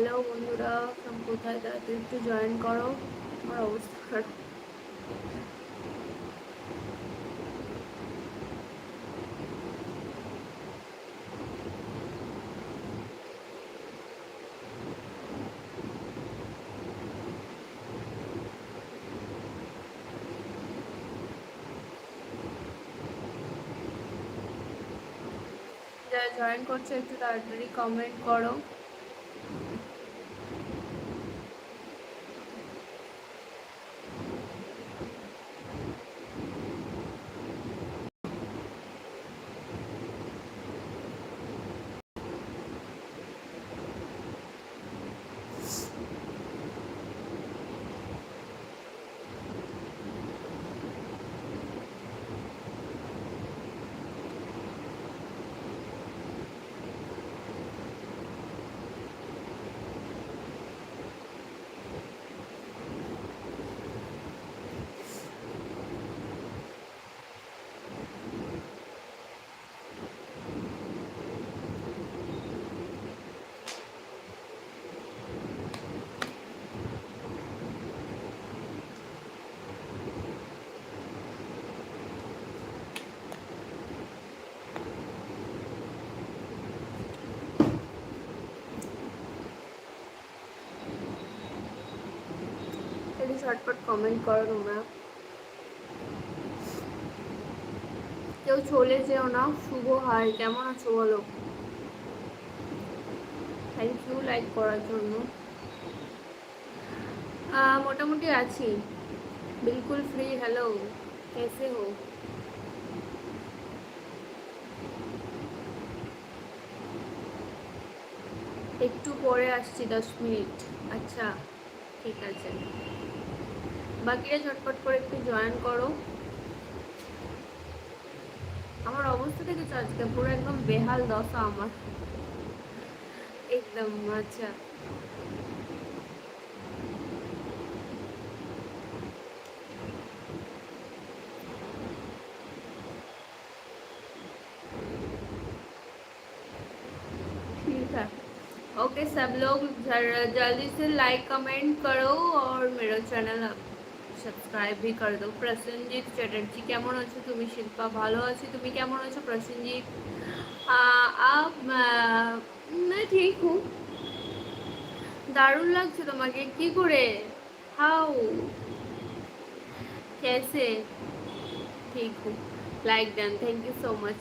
Hello বন্ধুরা কোথায় তাড়াতাড়ি একটু জয়েন করো আমার অবস্থা। খারাপ জয়েন করছ, একটু তাড়াতাড়ি কমেন্ট করো। ঝটপট কমেন্ট করো তোমরা। কেউ চলে যেও না, শুভ হাই কেমন আছো বলো? থ্যাংক ইউ লাইক করার জন্য। মোটামুটি আছি। বিলকুল ফ্রি হ্যালো কেসে হো একটু পরে আসছি, দশ মিনিট। আচ্ছা ঠিক আছে। বাকিরা ঝটপট করে একটু জয়েন করো আমার অবস্থা দেখেছো আজকে পুরো একদম বেহাল দশা আমার একদম আচ্ছা ठीक है ओके सब लोग जल्दी से लाइक कमेंट करो और मेरा चैनल সাবস্ক্রাইব भी कर दो প্রসেনজিৎ চ্যাটার্জি কেমন আছো তুমি শিল্পা ভালো আছি তুমি কেমন আছো প্রসেনজিৎ आप मैं ठीक हूँ দারুণ লাগছে তোমাকে কি করে হাউ कैसे ठीक हूँ like done thank you so much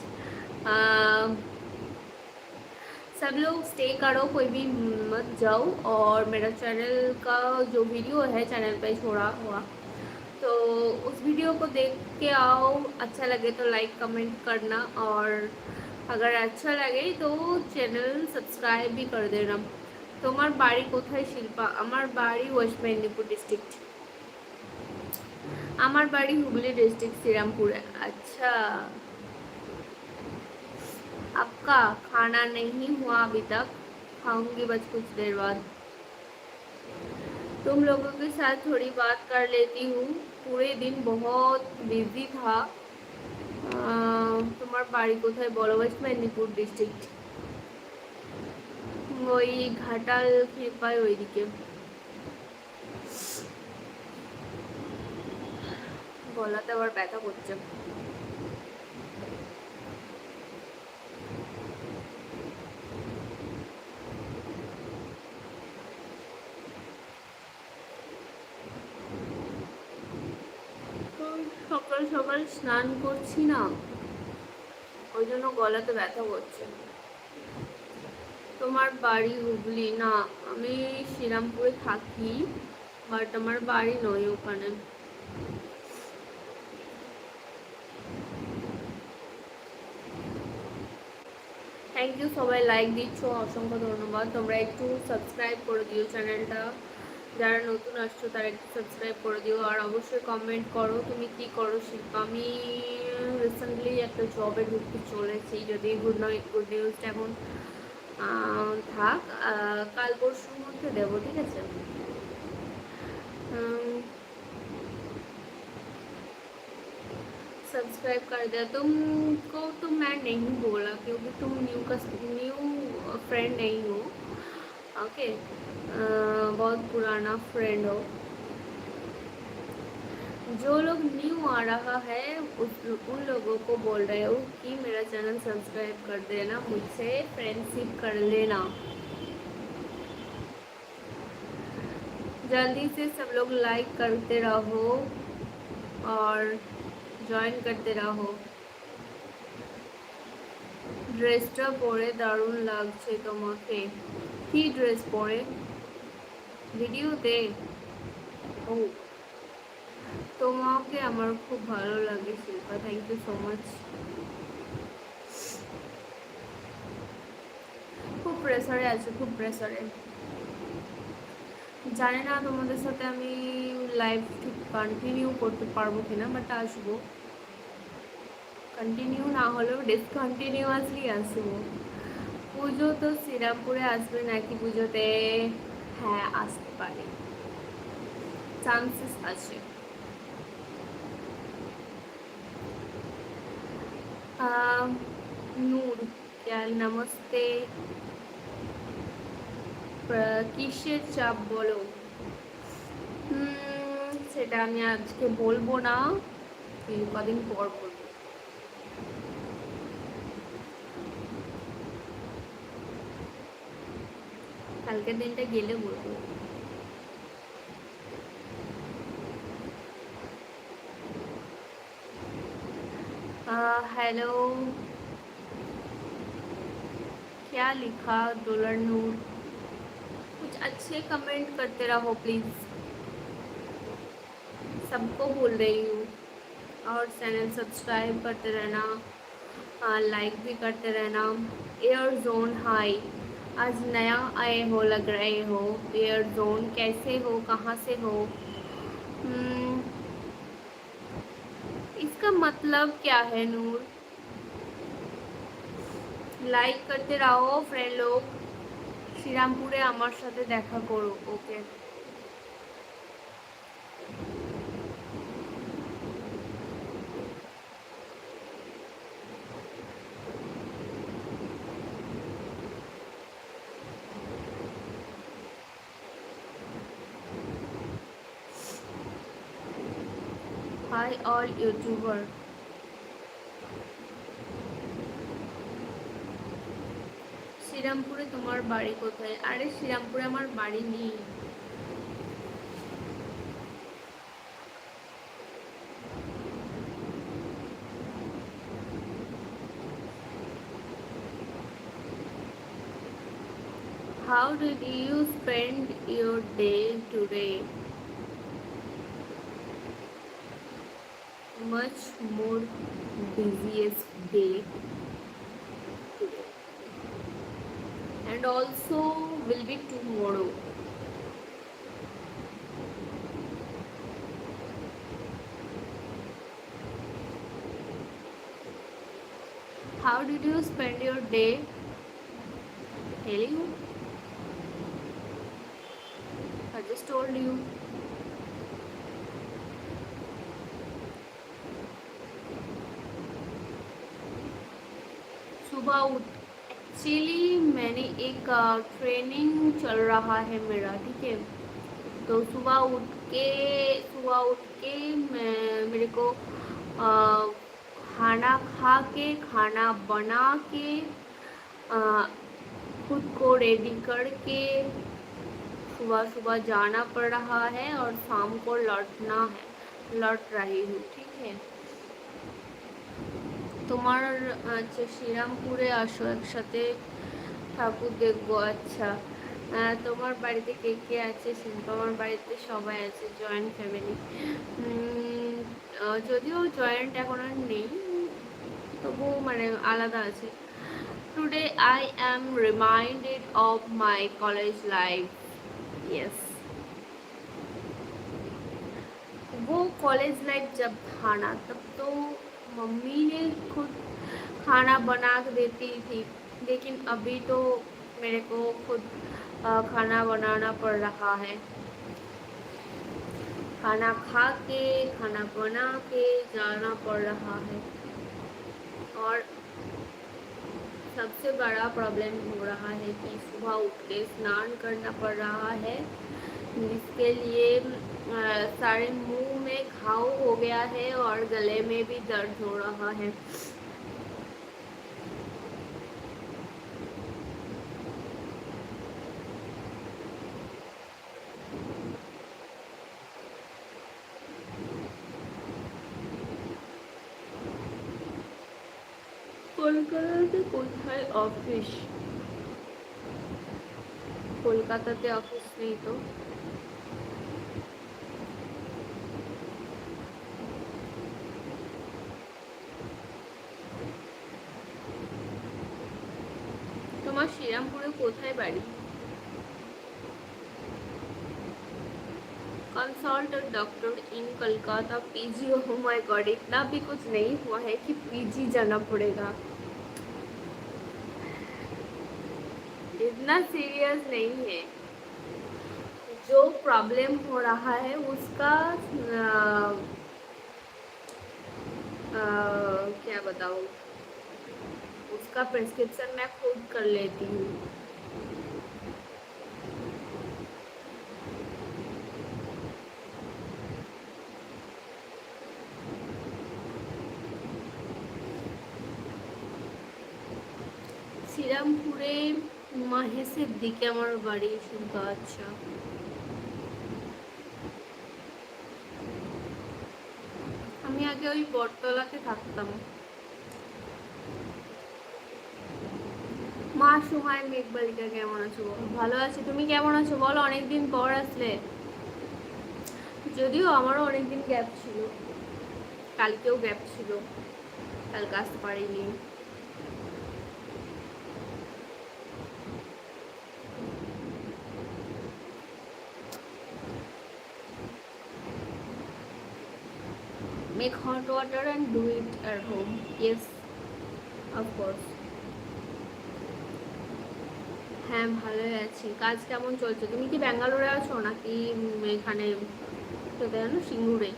सब लोग स्टे करो कोई भी मत जाओ और मेरा चैनल का जो वीडियो है चैनल पे छोड़ा हुआ तो उस वीडियो को देख के आओ अच्छा लगे तो लाइक कमेंट करना और अगर अच्छा लगे तो চ্যানেল সাবস্ক্রাইব भी कर देना তোমার বাড়ি কোথায় শিল্পা আমার বাড়ি ওয়েস্ট মেদিনীপুর ডিস্ট্রিক্ট আমার বাড়ি হুগলি डिस्ट्रिक्ट श्रीरामपुर अच्छा आपका खाना नहीं हुआ अभी तक खाऊंगी बस कुछ देर बाद तुम लोगों के साथ थोड़ी बात कर लेती हूँ पूरे दिन बहुत बिजी था তোমার বাড়ি কোথায় বলো ওয়েস্ট মেদিনীপুর ডিস্ট্রিক্ট ওই ঘাটাল খেপায় ওইদিকে গলাতে আবার ব্যথা করছে স্নান করছি না, ওই জন্য গলাতে ব্যথা করছে। তোমার বাড়ি হুগলি? না, আমি শ্রীরামপুরে থাকি বাট আমার বাড়ি নয় ওখানে। থ্যাংক ইউ সবাই লাইক দিচ্ছ, অসংখ্য ধন্যবাদ। তোমরা একটু সাবস্ক্রাইব করে দিও চ্যানেলটা যারা নতুন আসছো তারা একটু সাবস্ক্রাইব করে দিও আর অবশ্যই কমেন্ট করো তুমি কি করো শিল্পা আমি রিসেন্টলি একটা জবে ঢুকতে চলেছি যদি গুড নয় গুড নিউজটা এখন থাক কাল পরশুর মধ্যে দেবো ঠিক আছে सब्सक्राइब कर दिया तुमको तो मैं नहीं बोला क्योंकि तुम न्यू कस न्यू फ्रेंड नहीं हो ओके बहुत पुराना फ्रेंड हो जो लोग न्यू आ रहा है उस उन लोगों को बोल रहे हो कि मेरा चैनल सब्सक्राइब कर देना मुझसे फ्रेंडशिप कर लेना जल्दी से सब लोग लाइक करते रहो और জয়েন করতে রাহো ড্রেসটা পরে দারুণ লাগছে তোমাকে কি ড্রেস পরে? ভিডিওতে ও তোমাকে আমার খুব ভালো লাগে Shilpa thank you so much খুব প্রেসারে আছে, খুব প্রেসারে জানি না তোমাদের সাথে আমি লাইভ ঠিক কন্টিনিউ করতে পারব কিনা বাট আসব। কন্টিনিউ না হলেও ডিসকন্টিনিউয়াসলি আসব। পুজো তো শ্রীরামপুরে আসবে নাকি পুজোতে? হ্যাঁ আসতে পারে। চান্সেস আছে। নূর নমস্তে। কিসের চাপ বলো? সেটা আমি আজকে বলব না। কদিন পর কালকের দিনটা গেলে বলবো हेलो क्या लिखा डोलर नूर कुछ अच्छे कमेंट करते रहो प्लीज़ सबको बोल रही हूँ और चैनल सब्सक्राइब करते रहना लाइक भी करते रहना एयर जोन हाई आज नया आए हो लग रहे हो एयर जोन कैसे हो कहाँ से हो hmm, इसका मतलब क्या है नूर लाइक करते रहो फ्रेंड लोग শ্রীরামপুরে আমার সাথে দেখা করো ওকে all YouTuber. শ্রীরামপুরে তোমার বাড়ি কোথায় আরে শ্রীরামপুরে আমার বাড়ি নেই How did you spend your day today? Much more busiest day and also will be tomorrow. How did you spend your day? Telling you सुबह उठ। एक्चुअली मैंने एक ट्रेनिंग चल रहा है मेरा, ठीक है? तो सुबह उठ के, सुबह उठ के मैं, मेरे को खाना खा के, खाना बना के खुद को रेडी करके सुबह सुबह जाना पड़ रहा है और शाम को लौटना है, लौट रही हूँ, ठीक है? তোমার আচ্ছা শ্রীরামপুরে আসো একসাথে ঠাকুর দেখবো আচ্ছা তোমার বাড়িতে কে কে আছে শিল্প আমার বাড়িতে সবাই আছে জয়েন্ট ফ্যামিলি যদিও জয়েন্ট এখন আর নেই তবুও মানে আলাদা আছে today I am reminded of my college life yes वो कॉलेज लाइफ जब था ना तब तो मम्मी ने खुद खाना बना के देती थी, लेकिन अभी तो मेरे को खुद खाना बनाना पड़ रहा है। खाना खा के, खाना बना के जाना पड़ रहा है। और सबसे बड़ा प्रॉब्लम हो रहा है कि सुबह उठ के स्नान करना पड़ रहा है। जिसके लिए सारे मुंह में घाव हो गया है और गले में भी दर्द हो रहा है কলকাতাতে কোথায় অফিস কলকাতাতে অফিস নেই তো इन कलकत्ता पीजी हो माय गॉड इतना भी कुछ नहीं हुआ है कि पीजी जाना पड़ेगा। इतना सीरियस नहीं है। जो प्रॉब्लम हो रहा है उसका आ, आ, क्या बताऊँ? उसका प्रिस्क्रिप्शन मैं खुद कर लेती हूँ। মাহেশের দিকে আমার বাড়ি, শুনতে আচ্ছা আমি আগে ওই বটতলাতে থাকতাম। মা সুমায় মেঘবালিকা কেমন আছো ভালো আছি, তুমি কেমন আছো বলো? অনেকদিন পর আসলে। যদিও আমারও অনেকদিন গ্যাপ ছিল। কালকেও গ্যাপ ছিল। কালকে আসতে পারিনি। Water and do it at home. Yes, of course. হ্যাঁ ভালোই আছি। কাজ কেমন চলছে? তুমি কি ব্যাঙ্গালোরে আছো নাকি এখানে কোথায় জানো? সিঙ্গুরে।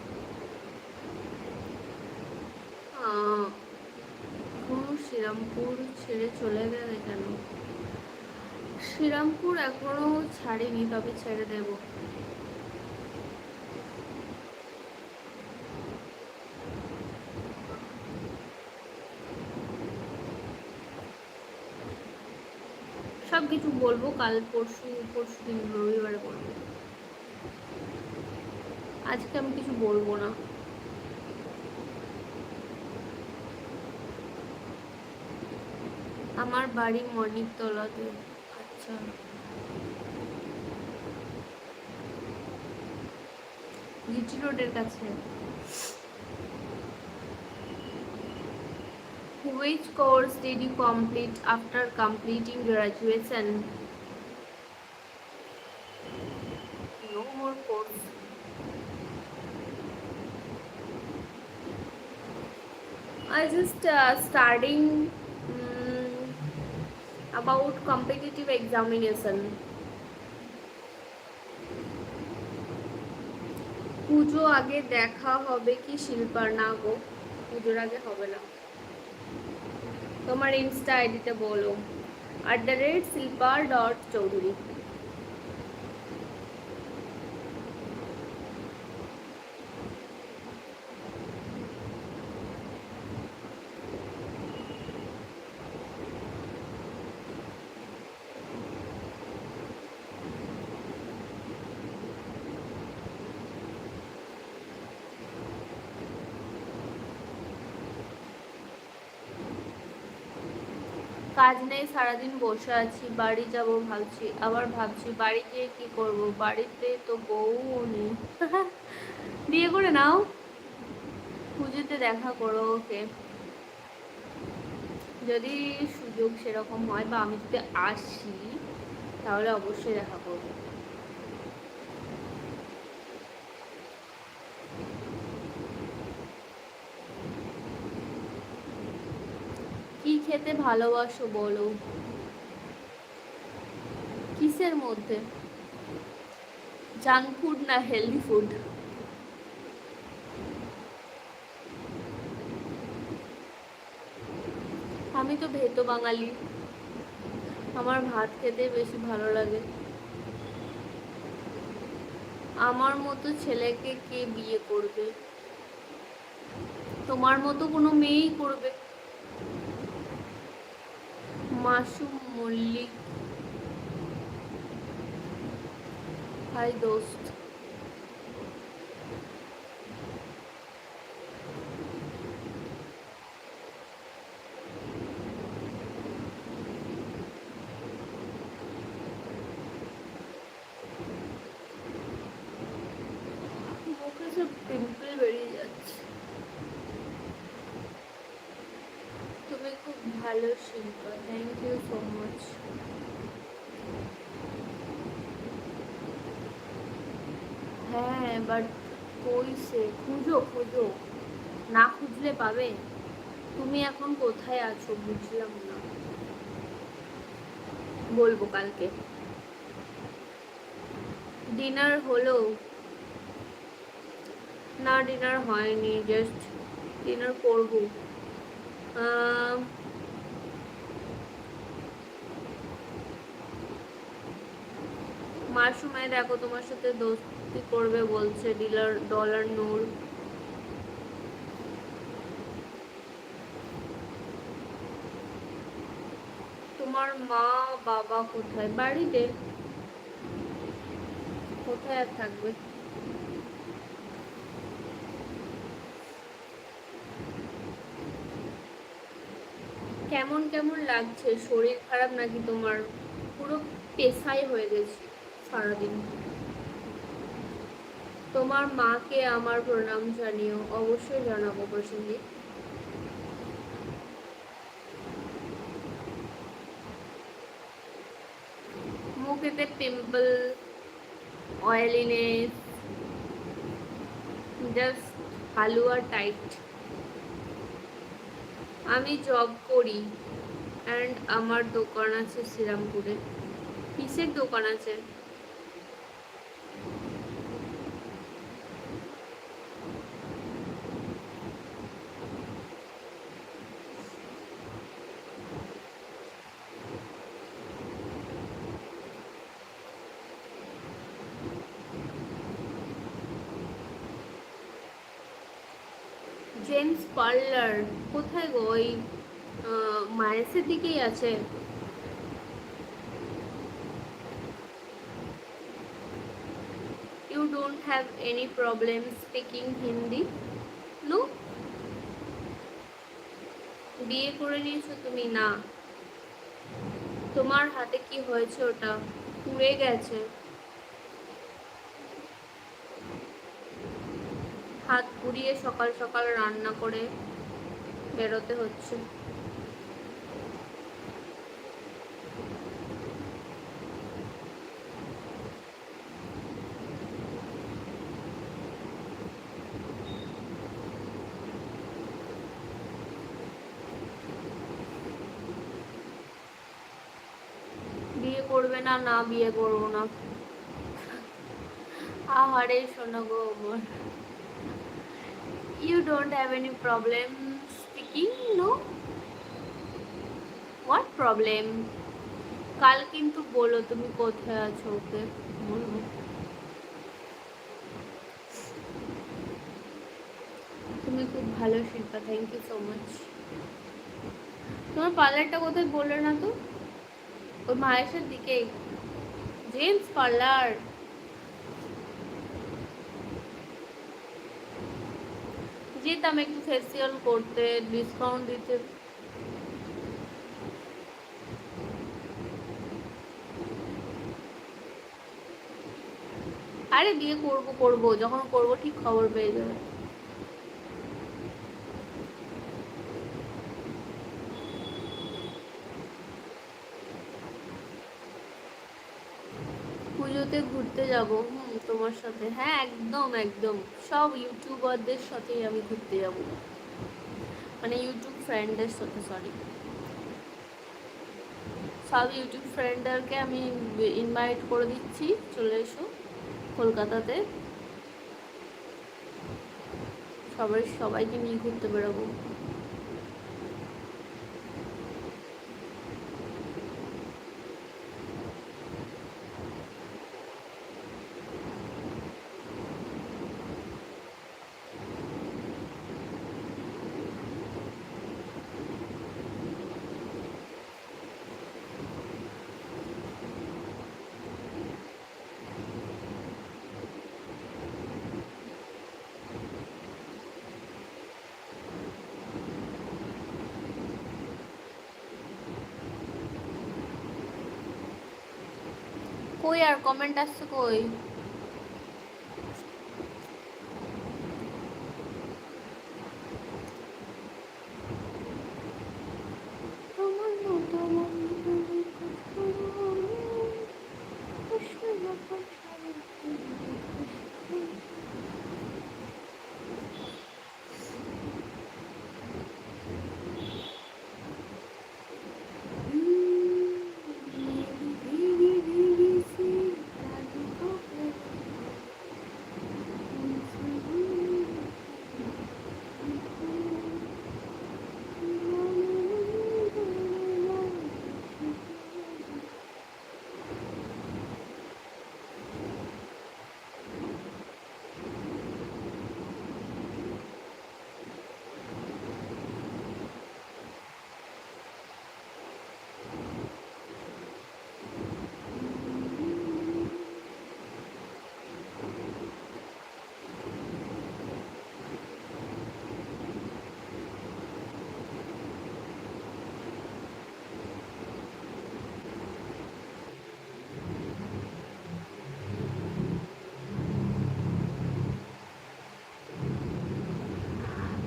শ্রীরামপুর ছেড়ে চলে গেলে কেন? শ্রীরামপুর এখনও ছাড়িনি, তবে ছেড়ে দেবো সব কিছু বলব, কাল পরশু পরশু দিন, রবিবারে বলব আজকে আমি কিছু বলব না। আমার বাড়ি মণিকতলাতে আচ্ছা। জিটি রোডের কাছে। Which course did you complete after completing graduation? No more course. I just uh, studying um, about competitive examination. পুজো আগে দেখা হবে কি শিল্পার না গো পুজোর আগে হবে না তোমার ইনস্টা আইডিটা বলো। At the rate Shilpa dot Chowdhury কাজ নেই, সারাদিন বসে আছি, বাড়ি যাব ভাবছি, আবার ভাবছি বাড়ি গিয়ে কি করব? বাড়িতে তো বউ নেই। বিয়ে করে নাও। পুজোতে দেখা করো ওকে। যদি সুযোগ সেরকম হয় বা আমি যদি আসি, তাহলে অবশ্যই দেখা করব কি খেতে ভালোবাসো বলো? কিসের মধ্যে? জাঙ্ক ফুড না হেলদি ফুড? আমি তো ভেতো বাঙালি। আমার ভাত খেতে বেশি ভালো লাগে। আমার মতো ছেলেকে কে বিয়ে করবে? তোমার মতো কোনো মেয়েই করবে মাসুম মল্লিক। হাই দোস্ত। পিম্পল বেরিয়ে যাচ্ছে। তুমি খুব ভালো Shilpa thank you so much but কই সে? খুঁজো খুঁজো। না খুঁজলে পাবে? তুমি এখন কোথায় আছো? বুঝলাম না। বলব কালকে। ডিনার হলো। না, ডিনার হয়নি জাস্ট ডিনার করব। মাসুমায় দেখো তোমার সাথে দোস্তি করবে বলছে ডিলার ডলার নূর তোমার মা, বাবা কোথায়? বাড়িতে। কোথায় থাকবে? কেমন কেমন লাগছে? শরীর খারাপ নাকি তোমার? পুরো পেশাই হয়ে গেছে সারাদিন। তোমার মাকে আমার প্রণাম জানিও, অবশ্যই জানাব প্রসঙ্গে। মুখেতে পিম্পল অয়েলিনেস জাস্ট হালুয়া টাইট আমি জব করি অ্যান্ড আমার দোকান আছে শ্রীরামপুরে। কিসের দোকান আছে? Gems parlour. কোথায় গো? ওই মায়েসের দিকেই আছে। You don't have any problem speaking Hindi no বিয়ে করে নিয়েছো তুমি? না। তোমার হাতে কি হয়েছে ওটা? পুড়ে গেছে। হাত পুড়িয়ে সকাল সকাল রান্না করে বেরোতে হচ্ছে। বিয়ে করবে না না বিয়ে করব না। আহারে শোনা গো you don't have any problem speaking? No. What problem? কাল কিন্তু বলো তুমি কোথায় আছো ওকে? বলব তুমি খুব ভালো Shilpa thank you so much তোমার পার্লারটা কোথায় বললে না তো? ওই মায়ের দিকে জেমস পার্লার যেতাম একটু ফেসিয়াল করতে ডিসকাউন্ট দিতে। আরে বিয়ে করব করব, যখন করব ঠিক খবর পেয়ে যাবে। পুজোতে ঘুরতে যাব। তোমার সাথে। হ্যাঁ একদম একদম। সব ইউটিউবারদের সাথেই আমি ঘুরতে যাব। মানে ইউটিউব ফ্রেন্ডদের সাথে সরি সব ইউটিউব ফ্রেন্ডদেরকে আমি ইনভাইট করে দিচ্ছি। চলে এসো কলকাতাতে। সবাই, সবাইকে নিয়ে ঘুরতে বেরোবো কই আর কমেন্ট আসছে কই তোমার মতো বন্ধুদের কখনো কষ্ট যখন সারা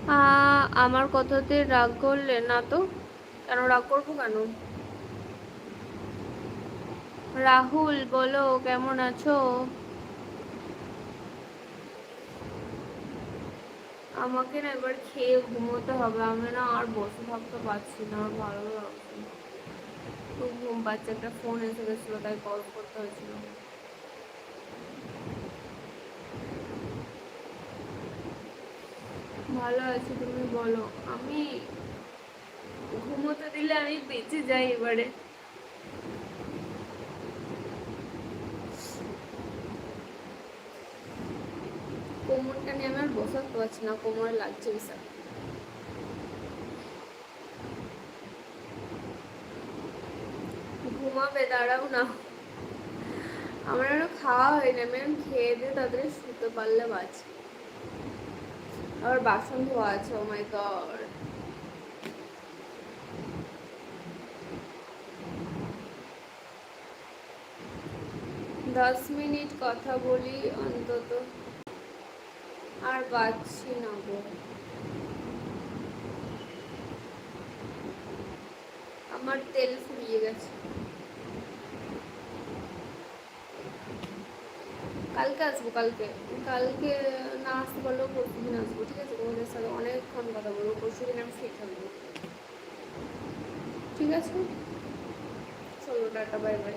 আহ, আমার কথাতে রাগ করলে না তো? কেন রাগ করব কেন? রাহুল, বলো, কেমন আছো? আমাকে না এবার খেয়ে ঘুমোতে হবে। আমি না আর বসে থাকতে পারছি না, আর ভালো লাগছে। খুব ঘুম পাচ্ছে। একটা ফোন এসে গেছিল, তাই কল করতে হয়েছিল। ভালো আছি, তুমি বলো। আমি ঘুমোতে দিলে আমি বেঁচে যাই এবারে। কোমরটা নিয়ে আমি আর বসাতে পারছি না, কোমরে লাগছে বিশাল। ঘুমাবে, দাঁড়াও না। আমার আরও খাওয়া হয়নি, আমি এখন খেয়ে দিয়ে তাদের শুতে পারলে বাঁচি। আবার বাসন ধোয়া আছে ও মাই গড দশ মিনিট কথা বলি অন্তত। আর বাঁচছি না গো। আমার তেল ফুরিয়ে গেছে। কালকে আসব, কালকে। কালকে না আসতে পারলেও পরশু দিন আসব, ঠিক আছে? তোমাদের সাথে অনেকক্ষণ কথা বলব, পরশু দিন আমি ফ্রি থাকব। ঠিক আছে? চলো, টাটা বাই বাই